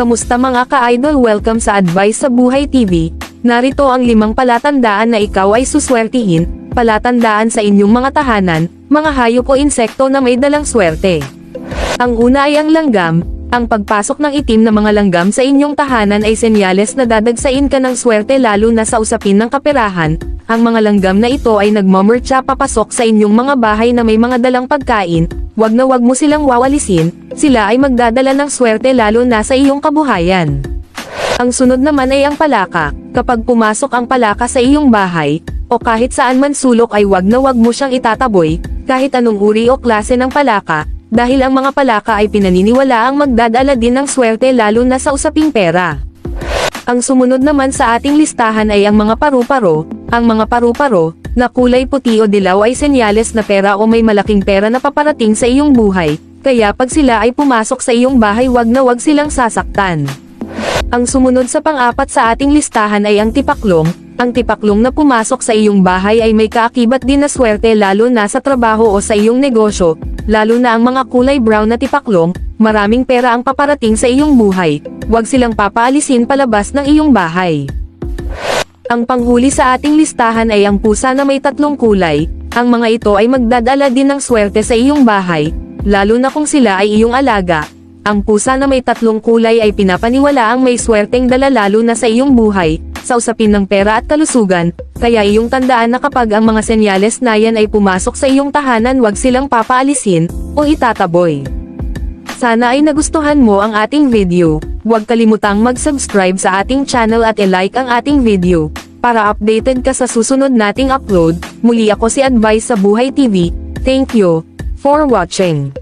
Kamusta mga ka-idol? Welcome sa Advice sa Buhay TV, narito ang limang palatandaan na ikaw ay suswertihin, palatandaan sa inyong mga tahanan, mga hayop o insekto na may dalang swerte. Ang una ay ang langgam, ang pagpasok ng itim na mga langgam sa inyong tahanan ay senyales na dadagsain ka ng swerte lalo na sa usapin ng kaperahan, ang mga langgam na ito ay nagmamurtsa papasok sa inyong mga bahay na may mga dalang pagkain, wag na wag mo silang wawalisin, sila ay magdadala ng swerte lalo na sa iyong kabuhayan. Ang sunod naman ay ang palaka, kapag pumasok ang palaka sa iyong bahay, o kahit saan man sulok ay wag na wag mo siyang itataboy, kahit anong uri o klase ng palaka, dahil ang mga palaka ay pinaniniwala ang magdadala din ng swerte lalo na sa usaping pera. Ang sumunod naman sa ating listahan ay ang mga paru-paro, ang mga paru-paro, na kulay puti o dilaw ay senyales na pera o may malaking pera na paparating sa iyong buhay, kaya pag sila ay pumasok sa iyong bahay wag na wag silang sasaktan. Ang sumunod sa pang-apat sa ating listahan ay ang tipaklong, ang tipaklong na pumasok sa iyong bahay ay may kaakibat din na swerte lalo na sa trabaho o sa iyong negosyo, lalo na ang mga kulay brown na tipaklong, maraming pera ang paparating sa iyong buhay, huwag silang papaalisin palabas ng iyong bahay. Ang panghuli sa ating listahan ay ang pusa na may tatlong kulay, ang mga ito ay magdadala din ng swerte sa iyong bahay, lalo na kung sila ay iyong alaga. Ang pusa na may tatlong kulay ay pinapaniwala ang may swerteng dala lalo na sa iyong buhay, sa usapin ng pera at kalusugan, kaya iyong tandaan na kapag ang mga senyales na yan ay pumasok sa iyong tahanan wag silang papaalisin, o itataboy. Sana ay nagustuhan mo ang ating video, huwag kalimutang mag-subscribe sa ating channel at i-like ang ating video, para updated ka sa susunod nating upload, muli ako si Advice sa Buhay TV, thank you, for watching.